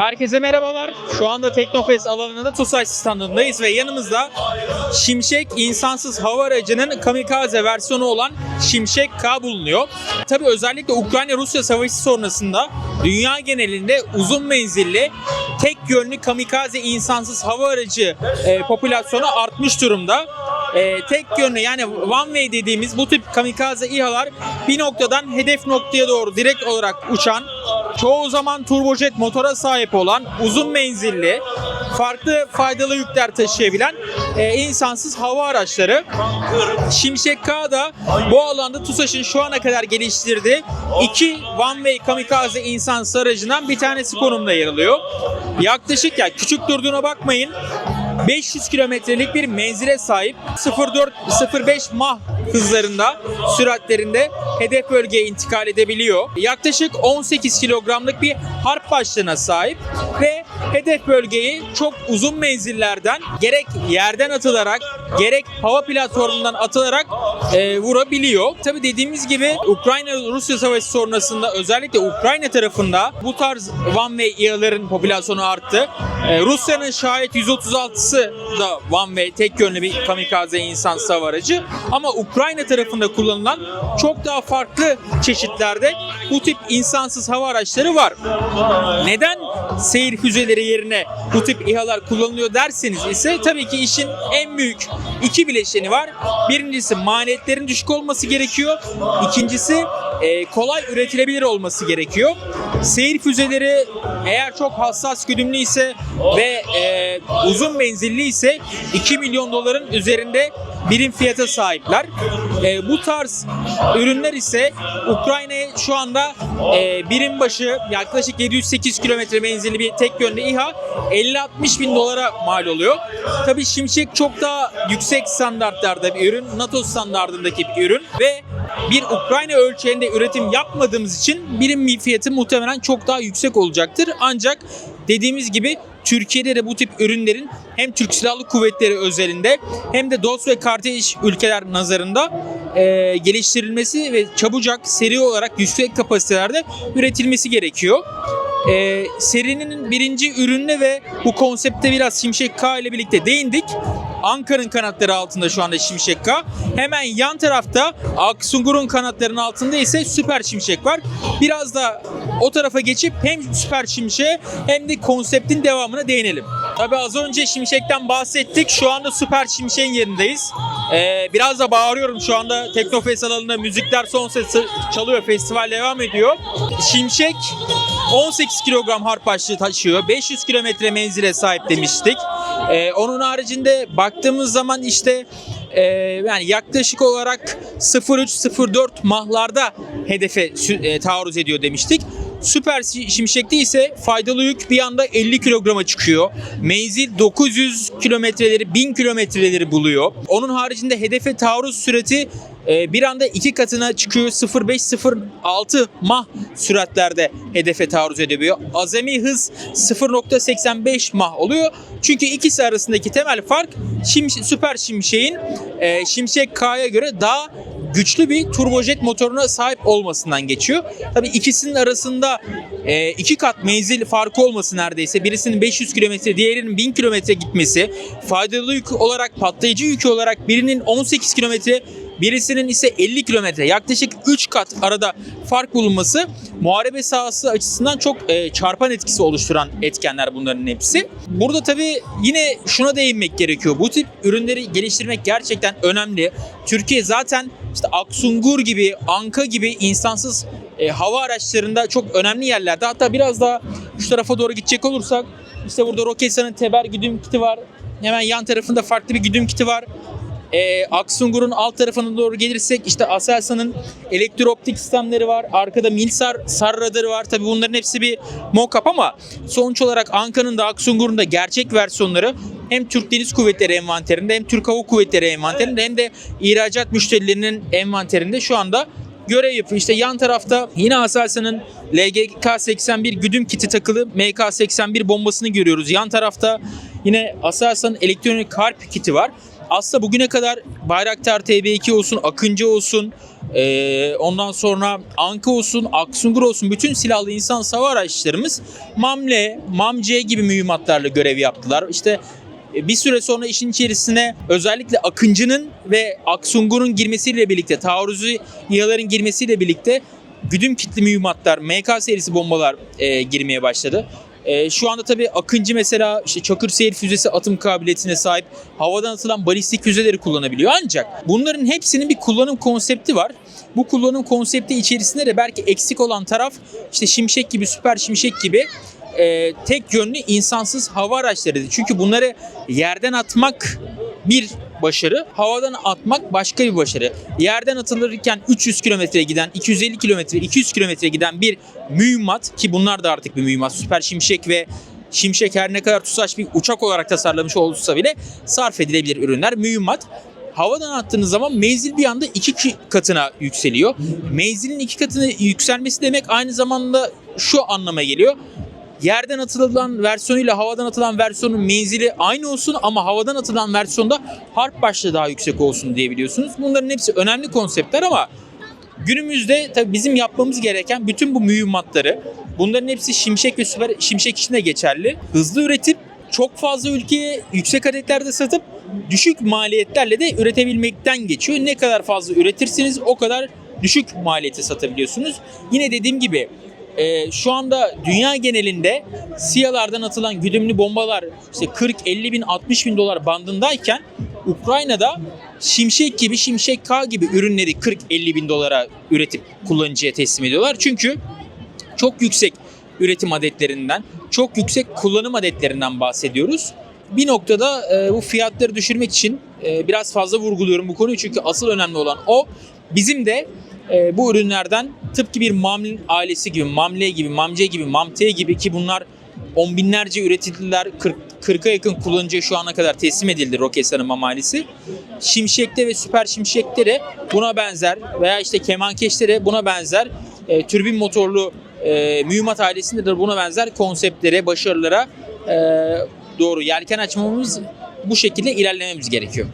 Herkese merhabalar. Şu anda Teknofest alanında TUSAŞ standındayız ve yanımızda Şimşek insansız hava aracının kamikaze versiyonu olan Şimşek K bulunuyor. Tabi özellikle Ukrayna-Rusya savaşı sonrasında dünya genelinde uzun menzilli tek yönlü kamikaze insansız hava aracı e, popülasyonu artmış durumda. E, tek yönlü yani one way dediğimiz bu tip kamikaze İHA'lar bir noktadan hedef noktaya doğru direkt olarak uçan çoğu zaman turbojet motora sahip olan uzun menzilli farklı faydalı yükler taşıyabilen e, insansız hava araçları. Şimşek K da bu alanda TUSAŞ'ın şu ana kadar geliştirdiği iki one way kamikaze insansız aracından bir tanesi konumda yer alıyor. Yaklaşık ya küçük durduğuna bakmayın 500 kilometrelik bir menzile sahip 04-05 mah hızlarında süratlerinde hedef bölgeye intikal edebiliyor. Yaklaşık 18 kilogramlık bir harp başlığına sahip ve hedef bölgeyi çok uzun menzillerden gerek yerden atılarak gerek hava platformundan atılarak e, vurabiliyor. Tabi dediğimiz gibi Ukrayna-Rusya savaşı sonrasında özellikle Ukrayna tarafında bu tarz one way İHA'ların popülasyonu arttı. E, Rusya'nın şayet 136'sı da one way tek yönlü bir kamikaze insan hava aracı ama Ukrayna tarafında kullanılan çok daha farklı çeşitlerde bu tip insansız hava araçları var. Neden seyir füzeleri yerine bu tip İHA'lar kullanılıyor derseniz ise tabii ki işin en büyük iki bileşeni var. Birincisi maliyetlerin düşük olması gerekiyor. İkincisi e, kolay üretilebilir olması gerekiyor. Seyir füzeleri eğer çok hassas güdümlü ise ve e, uzun menzilli ise 2 milyon doların üzerinde birim fiyata sahipler. E, bu tarz ürünler ise Ukrayna'ya şu anda e, birim başı yaklaşık 708 kilometre menzilli bir tek yönlü İHA 50-60 bin dolara mal oluyor. Tabii Şimşek çok daha yüksek standartlarda bir ürün, NATO standartındaki bir ürün ve bir Ukrayna ölçeğinde üretim yapmadığımız için birim fiyatı muhtemelen çok daha yüksek olacaktır. Ancak dediğimiz gibi Türkiye'de de bu tip ürünlerin hem Türk Silahlı Kuvvetleri özelinde hem de dost ve kardeş ülkeler nazarında e, geliştirilmesi ve çabucak seri olarak yüksek kapasitelerde üretilmesi gerekiyor. E, serinin birinci ürününe ve bu konsepte biraz Şimşek K ile birlikte değindik. Ankara'nın kanatları altında şu anda Şimşek K. Hemen yan tarafta Aksungur'un kanatlarının altında ise Süper Şimşek var. Biraz da o tarafa geçip hem Süper Şimşek'e hem de konseptin devamına değinelim. Tabii az önce Şimşek'ten bahsettik. Şu anda Süper Şimşek'in yerindeyiz. Ee, biraz da bağırıyorum şu anda Teknofest alanında müzikler son ses çalıyor. Festival devam ediyor. Şimşek 18 kilogram harp başlığı taşıyor. 500 kilometre menzile sahip demiştik. Ee, onun haricinde baktığımız zaman işte e, yani yaklaşık olarak 0.3-0.4 mahlarda hedefe e, taarruz ediyor demiştik. Süper Şimşek'te ise faydalı yük bir anda 50 kilograma çıkıyor. Menzil 900 kilometreleri, 1000 kilometreleri buluyor. Onun haricinde hedefe taarruz sürati e, bir anda iki katına çıkıyor. 0.5-0.6 mah süratlerde hedefe taarruz edebiliyor. Azami hız 0.85 mah oluyor. Çünkü ikisi arasındaki temel fark Şim, Süper Şimşek'in e, Şimşek K'ya göre daha güçlü bir turbojet motoruna sahip olmasından geçiyor. Tabii ikisinin arasında e, iki kat menzil farkı olması neredeyse. Birisinin 500 kilometre, diğerinin 1000 kilometre gitmesi. Faydalı yük olarak, patlayıcı yük olarak birinin 18 kilometre, birisinin ise 50 kilometre. Yaklaşık 3 kat arada fark bulunması muharebe sahası açısından çok e, çarpan etkisi oluşturan etkenler bunların hepsi. Burada tabii yine şuna değinmek gerekiyor. Bu tip ürünleri geliştirmek gerçekten önemli. Türkiye zaten işte Aksungur gibi, Anka gibi insansız e, hava araçlarında çok önemli yerlerde. Hatta biraz daha şu tarafa doğru gidecek olursak işte burada Roketsan'ın Teber güdüm kiti var. Hemen yan tarafında farklı bir güdüm kiti var. E, Aksungur'un alt tarafına doğru gelirsek işte Aselsan'ın elektrooptik sistemleri var. Arkada Milsar SAR radarı var. Tabii bunların hepsi bir mock-up ama sonuç olarak Anka'nın da Aksungur'un da gerçek versiyonları hem Türk Deniz Kuvvetleri envanterinde hem Türk Hava Kuvvetleri envanterinde hem de ihracat müşterilerinin envanterinde şu anda görev yapıyor. İşte yan tarafta yine Aselsan'ın LGK-81 güdüm kiti takılı MK-81 bombasını görüyoruz. Yan tarafta yine Aselsan'ın elektronik harp kiti var. Aslında bugüne kadar Bayraktar TB2 olsun, Akıncı olsun, Ee, ondan sonra Anka olsun, Aksungur olsun bütün silahlı insan hava araçlarımız Mamle, Mamce gibi mühimmatlarla görev yaptılar. İşte e, bir süre sonra işin içerisine özellikle Akıncı'nın ve Aksungur'un girmesiyle birlikte, taarruzu İHA'ların girmesiyle birlikte güdüm kitli mühimmatlar, MK serisi bombalar e, girmeye başladı. E, şu anda tabii Akıncı mesela işte Çakır Seyir füzesi atım kabiliyetine sahip havadan atılan balistik füzeleri kullanabiliyor. Ancak bunların hepsinin bir kullanım konsepti var. Bu kullanım konsepti içerisinde de belki eksik olan taraf işte Şimşek gibi, Süper Şimşek gibi e, tek yönlü insansız hava araçlarıydı. Çünkü bunları yerden atmak bir başarı, havadan atmak başka bir başarı. Yerden atılırken 300 kilometre giden, 250 kilometre, 200 kilometre giden bir mühimmat ki bunlar da artık bir mühimmat. Süper Şimşek ve Şimşek her ne kadar TUSAŞ bir uçak olarak tasarlamış olsa bile sarf edilebilir ürünler. Mühimmat havadan attığınız zaman menzil bir anda iki ki- katına yükseliyor. Menzilin iki katına yükselmesi demek aynı zamanda şu anlama geliyor. Yerden atılan versiyonuyla havadan atılan versiyonun menzili aynı olsun ama havadan atılan versiyonda harp başlığı daha yüksek olsun diyebiliyorsunuz. Bunların hepsi önemli konseptler ama günümüzde tabii bizim yapmamız gereken bütün bu mühimmatları bunların hepsi Şimşek ve Süper Şimşek için de geçerli. Hızlı üretip çok fazla ülkeye yüksek adetlerde satıp düşük maliyetlerle de üretebilmekten geçiyor. Ne kadar fazla üretirsiniz o kadar düşük maliyete satabiliyorsunuz. Yine dediğim gibi e, şu anda dünya genelinde SİHA'lardan atılan güdümlü bombalar işte 40, 50 bin, 60 bin dolar bandındayken Ukrayna'da Şimşek gibi, Şimşek K gibi ürünleri 40-50 bin dolara üretip kullanıcıya teslim ediyorlar. Çünkü çok yüksek üretim adetlerinden, çok yüksek kullanım adetlerinden bahsediyoruz. Bir noktada e, bu fiyatları düşürmek için e, biraz fazla vurguluyorum bu konuyu çünkü asıl önemli olan o. Bizim de e, bu ürünlerden tıpkı bir Mamlin ailesi gibi, Mamle gibi, Mamce gibi, Mamte gibi ki bunlar on binlerce üretildiler. 40, 40'a yakın kullanıcıya şu ana kadar teslim edildi Roketsan'ın mamalisi. Şimşek'te ve Süper Şimşek'te de buna benzer veya işte Kemankeş'te de buna benzer e, türbin motorlu e, mühimmat ailesinde de buna benzer konseptlere, başarılara e, doğru yelken açmamız bu şekilde ilerlememiz gerekiyor.